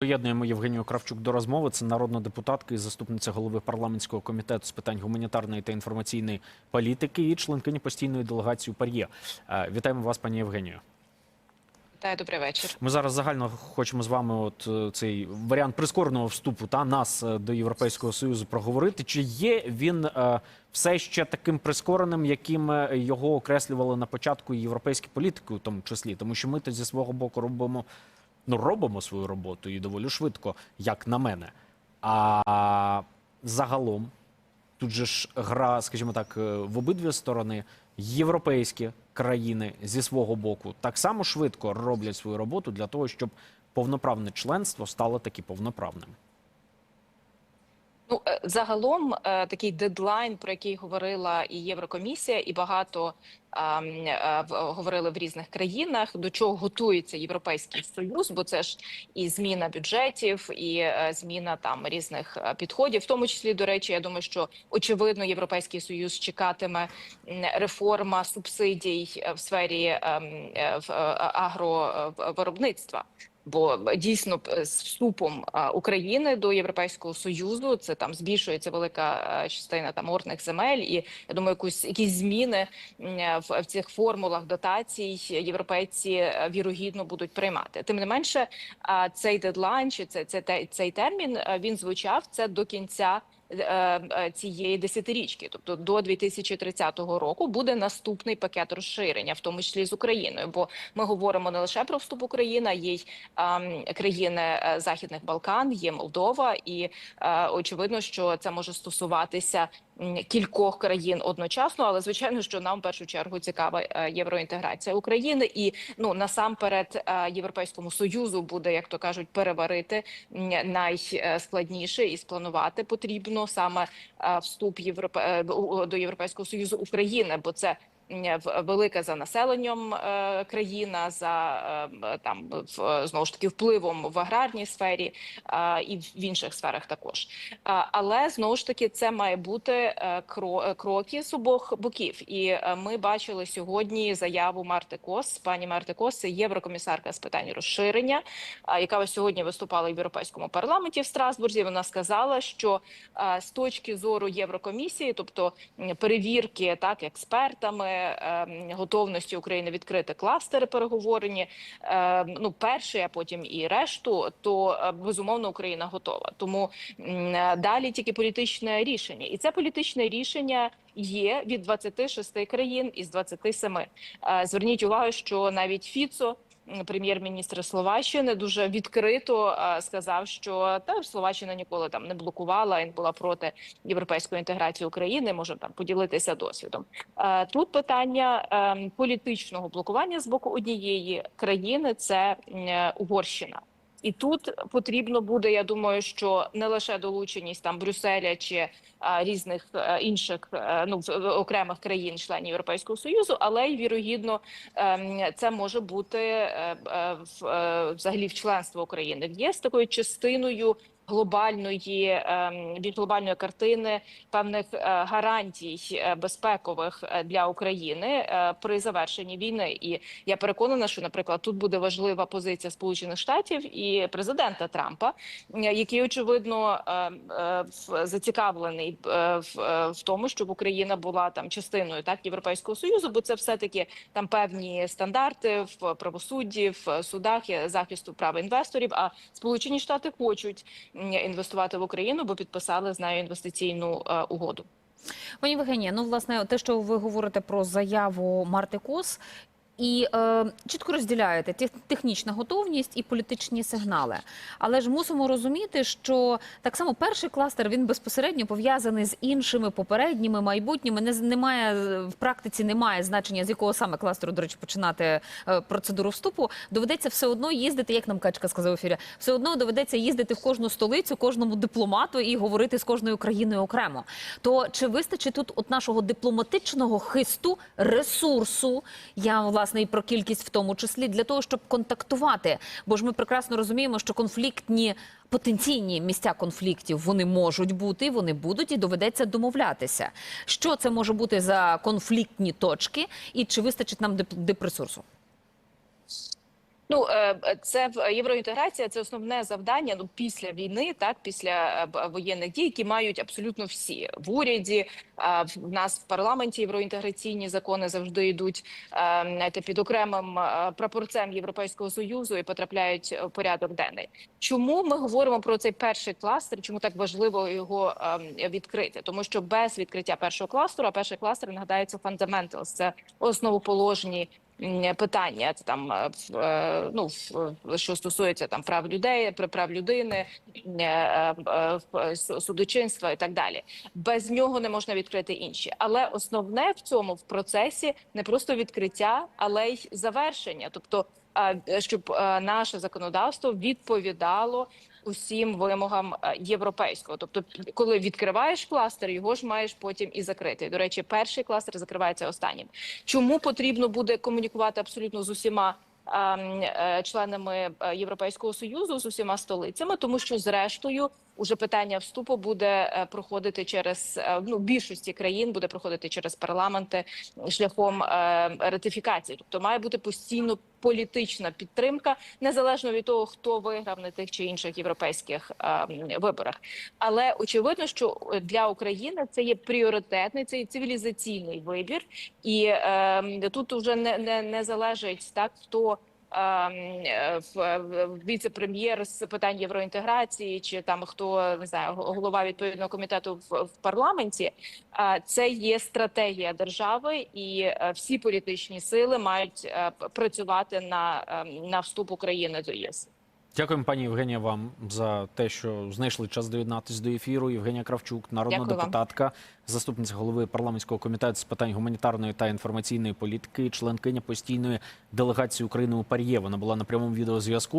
Поєднуємо Євгенію Кравчук до розмови. Це народна депутатка і заступниця голови парламентського комітету з питань гуманітарної та інформаційної політики і членкині постійної делегації ПАРЄ. Е, Вітаємо вас, пані Євгенію. Вітаю, добрий вечір. Ми зараз загально хочемо з вами, от е, цей варіант прискореного вступу та нас е, до Європейського союзу проговорити. Чи є він е, все ще таким прискореним, яким його окреслювали на початку європейські політики, у тому числі, тому що ми то зі свого боку робимо ну робимо свою роботу і доволі швидко, як на мене. А загалом тут же ж гра, скажімо так, е, в обидві сторони. Європейські країни зі свого боку так само швидко роблять свою роботу для того, щоб повноправне членство стало таки повноправним. Ну е, загалом е, такий дедлайн, про який говорила і Єврокомісія, і багато е, говорили в різних країнах, до чого готується європейський союз, бо це ж і зміна бюджетів, і зміна там різних підходів. В тому числі, до речі, я думаю, що очевидно європейський союз чекатиме реформа субсидій в сфері ем, агровиробництва. Бо дійсно з вступом України до Європейського союзу це там збільшується велика е, частина там орних земель, і я думаю, якусь якісь зміни в, в цих формулах дотацій європейці е, вірогідно будуть приймати. Тим не менше, цей дедлайн чи це, це цей термін е, він звучав це до кінця. Е, е, Цієї десятирічки, тобто до 2030 року, буде наступний пакет розширення, в тому числі з Україною. Бо ми говоримо не лише про вступ України, а є й країни е, Західних Балкан, є Молдова, і очевидно, що це може стосуватися кількох країн одночасно. Але звичайно, що нам в першу чергу цікава е, євроінтеграція України, і ну насамперед е, європейському союзу буде, як то кажуть, переварити найскладніше і спланувати потрібно саме е, вступ Європе е, до Європейського союзу України, бо це велика за населенням е, країна, за е, там знову ж таки впливом в аграрній сфері е, і в інших сферах також. Але знову ж таки це має бути е, е, кроки з обох боків. І е, ми бачили сьогодні заяву Марти Кос. Пані Марти Кос, єврокомісарка з питань розширення, яка ось сьогодні виступала в європейському парламенті в Страсбурзі. Вона сказала, що е, з точки зору Єврокомісії, тобто перевірки так експертами е, готовності України відкрити кластери переговорені. е, Ну, перший, а потім і решту, то е, безумовно Україна готова. Тому е, далі тільки політичне рішення, і це політичне рішення. Є від 26 країн із 27. Е, Зверніть увагу, що навіть Фіцо, прем'єр-міністр Словаччини, дуже відкрито е, сказав, що та Словаччина ніколи там не блокувала і була проти європейської інтеграції України. Може там поділитися досвідом. Е, Тут питання ем, політичного блокування з боку однієї країни це е, Угорщина. І тут потрібно буде, я думаю, що не лише долученість там Брюсселя чи а, різних а, інших а, ну в- в- окремих країн-членів Європейського союзу, але й вірогідно ем, це може бути а, е, в, а, взагалі в членство України. В ЄС такою частиною глобальної ем, від глобальної картини певних е, гарантій е, безпекових е, для України при завершенні війни. І я переконана, що, наприклад, тут буде важлива позиція Сполучених Штатів і президента Трампа, який очевидно зацікавлений в, тому, щоб Україна була там частиною так європейського союзу, бо це все таки там певні стандарти в правосудді, в судах захисту прав інвесторів. А Сполучені Штати хочуть інвестувати в Україну, бо підписали з нею інвестиційну е, угоду. Пані Євгенія, ну власне, те, що ви говорите про заяву Марти Кос, і е, чітко розділяєте тех- технічна готовність і політичні сигнали. Але ж мусимо розуміти, що так само перший кластер він безпосередньо пов'язаний з іншими попередніми майбутніми. Не немає в практиці, немає значення з якого саме кластеру, до речі, починати е, процедуру вступу. Доведеться все одно їздити, як нам качка сказав ефірі. Все одно доведеться їздити в кожну столицю, кожному дипломату і говорити з кожною країною окремо. То чи вистачить тут от нашого дипломатичного хисту, ресурсу? Я власне і про кількість в тому числі для того, щоб контактувати. Бо ж ми прекрасно розуміємо, що конфліктні потенційні місця конфліктів вони можуть бути, вони будуть і доведеться домовлятися. Що це може бути за конфліктні точки, і чи вистачить нам дип- дипресурсу? Ну е, е, це євроінтеграція. Це основне завдання. Ну після війни, так після е, воєнних дій, які мають абсолютно всі в уряді. В нас в парламенті євроінтеграційні закони завжди йдуть знаєте, під окремим прапорцем Європейського союзу і потрапляють в порядок денний. Чому ми говоримо про цей перший кластер? Чому так важливо його відкрити? Тому що без відкриття першого кластеру, а перший кластер нагадається fundamentals, це основоположні питання. Там е, е, ну що стосується там прав людей, прав людини, е, судочинства і так далі. Без нього не можна відкрити інші. Але основне в цьому в процесі не просто відкриття, але й завершення. Тобто, щоб наше законодавство відповідало усім вимогам європейського. Тобто, коли відкриваєш кластер, його ж маєш потім і закрити. До речі, перший кластер закривається останнім. Чому потрібно буде комунікувати абсолютно з усіма? е, Членами е, Європейського союзу з усіма столицями, тому що зрештою уже питання вступу буде е, проходити через е, ну більшості країн буде проходити через парламенти шляхом е, ратифікації. Тобто має бути постійно політична підтримка, незалежно від того, хто виграв на тих чи інших європейських е, виборах. Але очевидно, що для України це є пріоритетний, це є цивілізаційний вибір, і е, тут вже не, не, не залежить так, хто. Е, Віце-прем'єр з питань євроінтеграції, чи там хто не знаю, голова відповідного комітету в, в парламенті. Це є стратегія держави, і е, всі політичні сили мають е, працювати на, ем, на вступ України до ЄС. Дякуємо, пані Євгенія, вам за те, що знайшли час доєднатися до ефіру. Євгенія Кравчук, народна Дякую вам. депутатка, заступниця голови парламентського комітету з питань гуманітарної та інформаційної політики, членкиня постійної делегації України у Пар'є. Вона була на прямому відеозв'язку.